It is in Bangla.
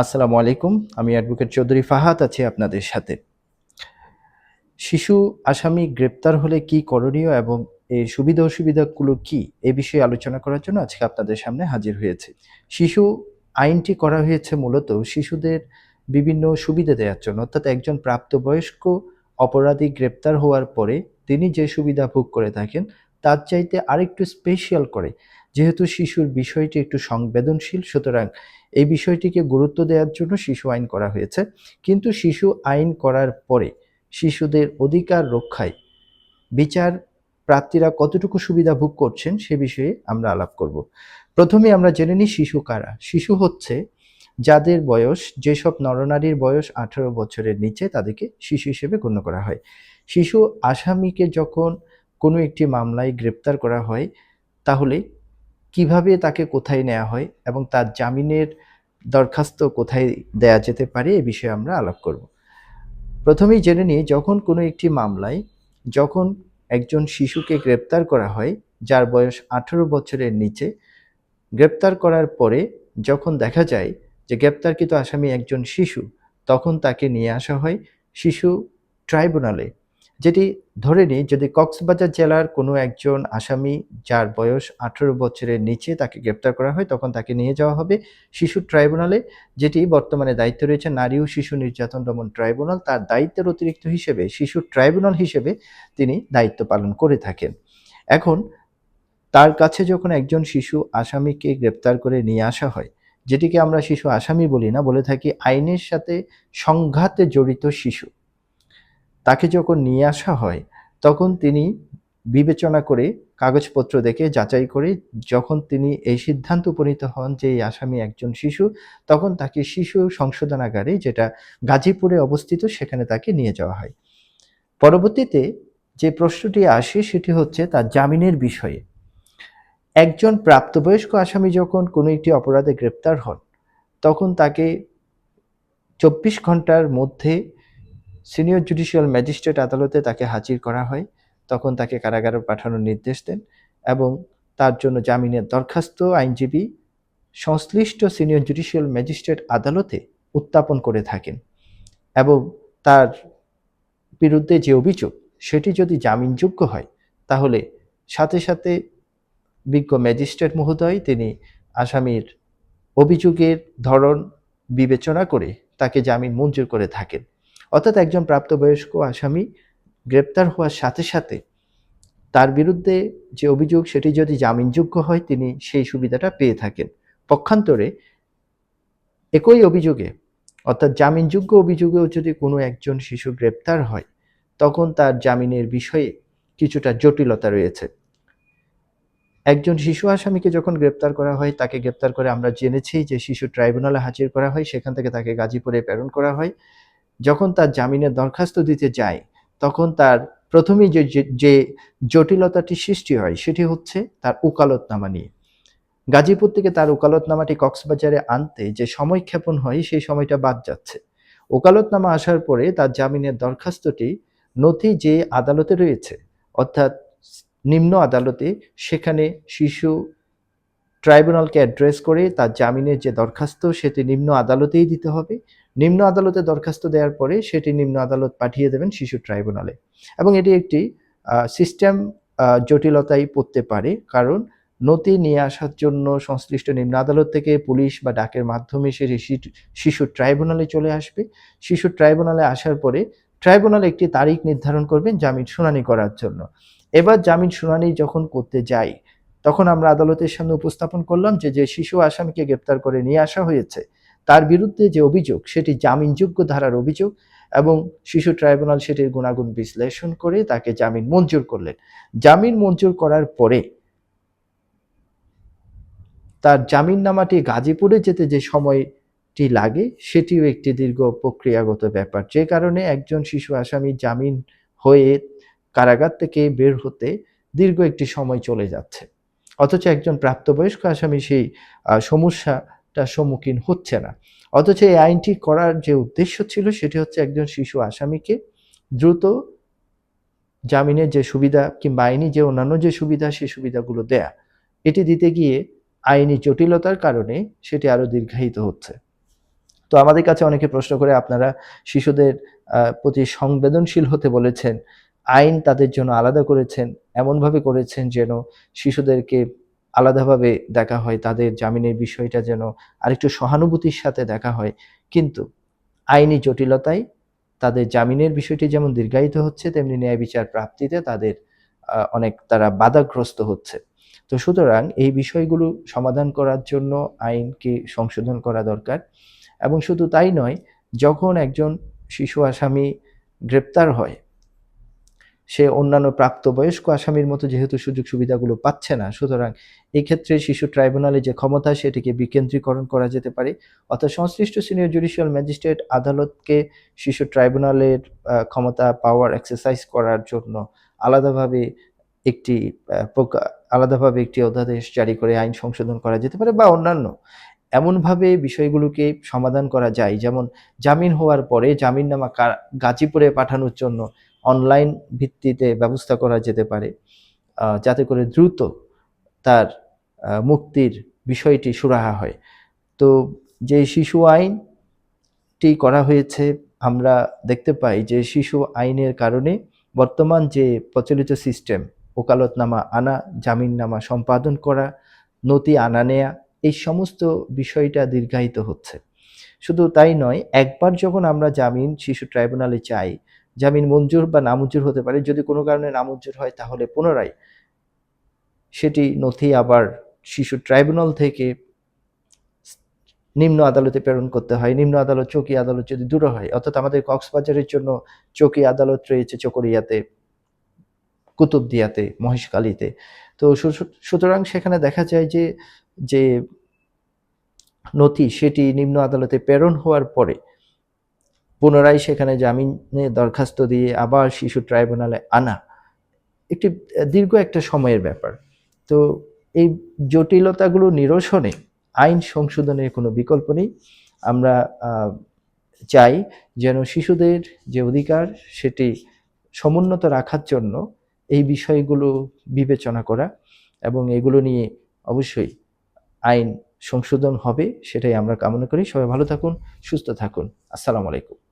আসসালামু আলাইকুম, আমি অ্যাডভোকেট চৌধুরী ফাহাদ আছি আপনাদের সাথে। শিশু আসামি গ্রেপ্তার হলে কি করণীয় এবং এই সুবিধা অসুবিধাগুলো কি? এ বিষয়ে আলোচনা করার জন্য আজকে আপনাদের সামনে হাজির হয়েছে। শিশু আইনটি করা হয়েছে মূলত শিশুদের বিভিন্ন সুবিধা দেওয়ার জন্য। অর্থাৎ একজন প্রাপ্তবয়স্ক অপরাধী গ্রেপ্তার হওয়ার পরে তিনি যে সুবিধা ভোগ করে থাকেন, তার চাইতে আরেকটু স্পেশাল করে। যেহেতু শিশুর বিষয়টি একটু সংবেদনশীল, সুতরাং এই বিষয়টিকে গুরুত্ব দেওয়ার জন্য শিশু আইন করা হয়েছে। কিন্তু শিশু আইন করার পরে শিশুদের অধিকার রক্ষায় বিচার প্রার্থীরা কতটুকু সুবিধা ভোগ করছেন সে বিষয়ে আমরা আলাপ করব। প্রথমে আমরা জেনে নিই শিশু কারা। শিশু হচ্ছে যাদের বয়স, যেসব নরনারীর বয়স আঠারো বছরের নিচে তাদেরকে শিশু হিসেবে গণ্য করা হয়। শিশু আসামিকে যখন কোনো একটি মামলায় গ্রেপ্তার করা হয়, তাহলে কীভাবে তাকে কোথায় নেওয়া হয় এবং তার জামিনের দরখাস্ত কোথায় দেয়া যেতে পারে এ বিষয়ে আমরা আলাপ করব। প্রথমেই জেনে নিই, যখন কোনো একটি মামলায় যখন একজন শিশুকে গ্রেপ্তার করা হয়, যার বয়স আঠারো বছরের নিচে, গ্রেপ্তার করার পরে যখন দেখা যায় যে গ্রেপ্তারকৃত আসামি একজন শিশু, তখন তাকে নিয়ে আসা হয় শিশু ট্রাইব্যুনালে। যেটি ধরে নিই, যদি কক্সবাজার জেলার কোনো একজন আসামি যার বয়স আঠেরো বছরের নিচে তাকে গ্রেপ্তার করা হয়, তখন তাকে নিয়ে যাওয়া হবে শিশু ট্রাইব্যুনালে, যেটি বর্তমানে দায়িত্ব রয়েছে নারী ও শিশু নির্যাতন দমন ট্রাইব্যুনাল। তার দায়িত্বের অতিরিক্ত হিসেবে শিশু ট্রাইব্যুনাল হিসেবে তিনি দায়িত্ব পালন করে থাকেন। এখন তার কাছে যখন একজন শিশু আসামিকে গ্রেপ্তার করে নিয়ে আসা হয়, যেটিকে আমরা শিশু আসামি বলি না, বলে থাকি, আইনের সাথে সংঘাতে জড়িত শিশু। তাকে যখন নিয়ে আসা হয়, তখন তিনি বিবেচনা করে কাগজপত্র দেখে যাচাই করে যখন তিনি এই সিদ্ধান্ত উপনীত হন যে এই আসামি একজন শিশু, তখন তাকে শিশু সংশোধনাগারে, যেটা গাজীপুরে অবস্থিত, সেখানে তাকে নিয়ে যাওয়া হয়। পরবর্তীতে যে প্রশ্নটি আসে, সেটি হচ্ছে তার জামিনের বিষয়ে। একজন প্রাপ্তবয়স্ক আসামি যখন কোনো একটি অপরাধে গ্রেপ্তার হন, তখন তাকে চব্বিশ ঘণ্টার মধ্যে সিনিয়র জুডিশিয়াল ম্যাজিস্ট্রেট আদালতে তাকে হাজির করা হয়। তখন তাকে কারাগারে পাঠানোর নির্দেশ দেন এবং তার জন্য জামিনের দরখাস্ত আইনজীবী, সংশ্লিষ্ট সিনিয়র জুডিশিয়াল ম্যাজিস্ট্রেট আদালতে উত্থাপন করে থাকেন এবং তার বিরুদ্ধে যে অভিযোগ সেটি যদি জামিনযোগ্য হয়, তাহলে সাথে সাথে বিজ্ঞ ম্যাজিস্ট্রেট মহোদয় তিনি আসামির অভিযোগের ধরন বিবেচনা করে তাকে জামিন মঞ্জুর করে থাকেন। অর্থাৎ একজন প্রাপ্তবয়স্ক আসামি গ্রেপ্তার হওয়ার সাথে সাথে তার বিরুদ্ধে যে অভিযোগ, সেটি যদি জামিনযোগ্য হয়, তিনি সেই সুবিধাটা পেয়ে থাকেন। পক্ষান্তরে একই অভিযোগে, অর্থাৎ জামিনযোগ্য অভিযোগেও যদি কোনো একজন শিশু গ্রেপ্তার হয়, তখন তার জামিনের বিষয়ে কিছুটা জটিলতা রয়েছে। একজন শিশু আসামিকে যখন গ্রেপ্তার করা হয়, তাকে গ্রেপ্তার করে আমরা জেনেছি যে শিশু ট্রাইব্যুনালে হাজির করা হয়, সেখান থেকে তাকে গাজীপুরে প্রেরণ করা হয়। যখন তার জামিনের দরখাস্ত দিতে যায়, তখন তার প্রথমেই যে যে জটিলতাটি সৃষ্টি হয়, সেটি হচ্ছে তার উকালতনামা নিয়ে। গাজীপুর থেকে তার উকালতনামাটি কক্সবাজারে আনতে যে সময় ক্ষেপণ হয়, সেই সময়টা বাদ যাচ্ছে। ওকালতনামা আসার পরে তার জামিনের দরখাস্তটি নথি যে আদালতে রয়েছে, অর্থাৎ নিম্ন আদালতে সেখানে শিশু ট্রাইব্যুনালকে অ্যাড্রেস করে তার জামিনের যে দরখাস্ত, সেটি নিম্ন আদালতেই দিতে হবে নিম্ন আদালতে দরখাস্ত দেওয়ার পরে সেটি নিম্ন আদালত পাঠিয়ে দেবেন শিশু ট্রাইব্যুনালে। এবং এটি একটি সিস্টেম জটিলতাই পড়তে পারে। কারণ নথি নিয়ে আসার জন্য সংশ্লিষ্ট নিম্ন আদালত থেকে পুলিশ বা ডাকের মাধ্যমে সে শিশু ট্রাইব্যুনালে চলে আসবে। শিশু ট্রাইব্যুনালে আসার পরে ট্রাইব্যুনাল একটি তারিখ নির্ধারণ করবেন জামিন শুনানি করার জন্য। এবার জামিন শুনানি যখন করতে যাই, তখন আমরা আদালতের সামনে উপস্থাপন করলাম যে যে শিশু আসামিকে গ্রেপ্তার করে নিয়ে আসা হয়েছে তার বিরুদ্ধে যে অভিযোগ, সেটি জামিনযোগ্য ধারার অভিযোগ এবং শিশু ট্রাইব্যুনাল সেটির গুণাগুণ বিশ্লেষণ করে তাকে জামিন মঞ্জুর করলেন। জামিন মঞ্জুর করার পরে তার জামিননামাটি গাজীপুরে যেতে যে সময়টি লাগে, সেটিও একটি দীর্ঘ প্রক্রিয়াগত ব্যাপার। যে কারণে একজন শিশু আসামি জামিন হয়ে কারাগার থেকে বের হতে দীর্ঘ একটি সময় চলে যাচ্ছে। অথচ একজন প্রাপ্তবয়স্ক আসামি সেই সমস্যাটার সম্মুখীন হচ্ছে না। অথচ এই আইনটি করার যে উদ্দেশ্য ছিল সেটি হচ্ছে একজন শিশু আসামিকে দ্রুত জামিনের যে সুবিধা কিংবা আইনি যে অন্যান্য যে সুবিধা সেই সুবিধাগুলো দেয়া। এটি দিতে গিয়ে আইনি জটিলতার কারণে সেটি আরও দীর্ঘায়িত হচ্ছে। তো আমাদের কাছে অনেকে প্রশ্ন করে, আপনারা শিশুদের প্রতি সংবেদনশীল হতে বলেছেন, আইন তাদের জন্য আলাদা করেছেন, এমনভাবে করেছেন যেন শিশুদেরকে আলাদাভাবে দেখা হয়, তাদের জামিনের বিষয়টা যেন আরেকটু সহানুভূতির সাথে দেখা হয়। কিন্তু আইনি জটিলতায় তাদের জামিনের বিষয়টি যেমন দীর্ঘায়িত হচ্ছে, তেমনি ন্যায় বিচার প্রাপ্তিতে তাদের অনেক তারা বাধাগ্রস্ত হচ্ছে। তো সুতরাং এই বিষয়গুলো সমাধান করার জন্য আইনকে সংশোধন করা দরকার। এবং শুধু তাই নয়, যখন একজন শিশু আসামি গ্রেপ্তার হয় সে অন্যান্য প্রাপ্তবয়স্ক আসামির মতো যেহেতু সুযোগ সুবিধাগুলো পাচ্ছে না, সুতরাং এই ক্ষেত্রে শিশু ট্রাইব্যুনালে যে ক্ষমতা সেটিকে বিকেন্দ্রীকরণ করা যেতে পারে। অর্থাৎ সংশ্লিষ্ট সিনিয়র জুডিশিয়াল ম্যাজিস্ট্রেট আদালতকে শিশু ট্রাইব্যুনালের ক্ষমতা পাওয়ার এক্সারসাইজ করার জন্য আলাদাভাবে একটি আলাদাভাবে একটি অধ্যাদেশ জারি করে আইন সংশোধন করা যেতে পারে বা অন্যান্য। এমনভাবে বিষয়গুলোকে সমাধান করা যায়, যেমন জামিন হওয়ার পরে জামিননামা গাজীপুরে পাঠানোর জন্য অনলাইন ভিত্তিতে ব্যবস্থা করা যেতে পারে। যাতে করে দ্রুত তার মুক্তির বিষয়টি সুরাহা হয়। তো যে শিশু আইনটি করা হয়েছে, আমরা দেখতে পাই যে শিশু আইনের কারণে বর্তমান যে প্রচলিত সিস্টেম, ওকালতনামা আনা, জামিননামা সম্পাদন করা, নথি আনা নেয়া, এই সমস্ত বিষয়টা দীর্ঘায়িত হচ্ছে। শুধু তাই নয়, একবার যখন আমরা জামিন শিশু ট্রাইব্যুনালে চাই জামিন মঞ্জুর বা নামঞ্জুর হতে পারে। যদি কোনো কারণে নামঞ্জুর হয়, তাহলে পুনরায় সেটি নথি আবার শিশু ট্রাইব্যুনাল থেকে নিম্ন আদালতে প্রেরণ করতে হয়। নিম্ন আদালত চৌকি আদালত যদি দূরে হয়, অর্থাৎ আমাদের কক্সবাজারের জন্য চৌকি আদালত রয়েছে চকরিয়াতে, কুতুবদিয়াতে, মহেশখালীতে। তো সুতরাং সেখানে দেখা যায় যে যে নথি সেটি নিম্ন আদালতে প্রেরণ হওয়ার পরে পুনরায় সেখানে জামিনে দরখাস্ত দিয়ে আবার শিশু ট্রাইব্যুনালে আনা। একটি দীর্ঘ একটা সময়ের ব্যাপার। তো এই জটিলতাগুলো নিরসনে আইন সংশোধনের কোনো বিকল্প নেই। আমরা চাই যেন শিশুদের যে অধিকার সেটি সমুন্নত রাখার জন্য এই বিষয়গুলো বিবেচনা করা এবং এগুলো নিয়ে অবশ্যই আইন সংশোধন হবে, সেটাই আমরা কামনা করি। সবাই ভালো থাকুন, সুস্থ থাকুন। আসসালামু আলাইকুম।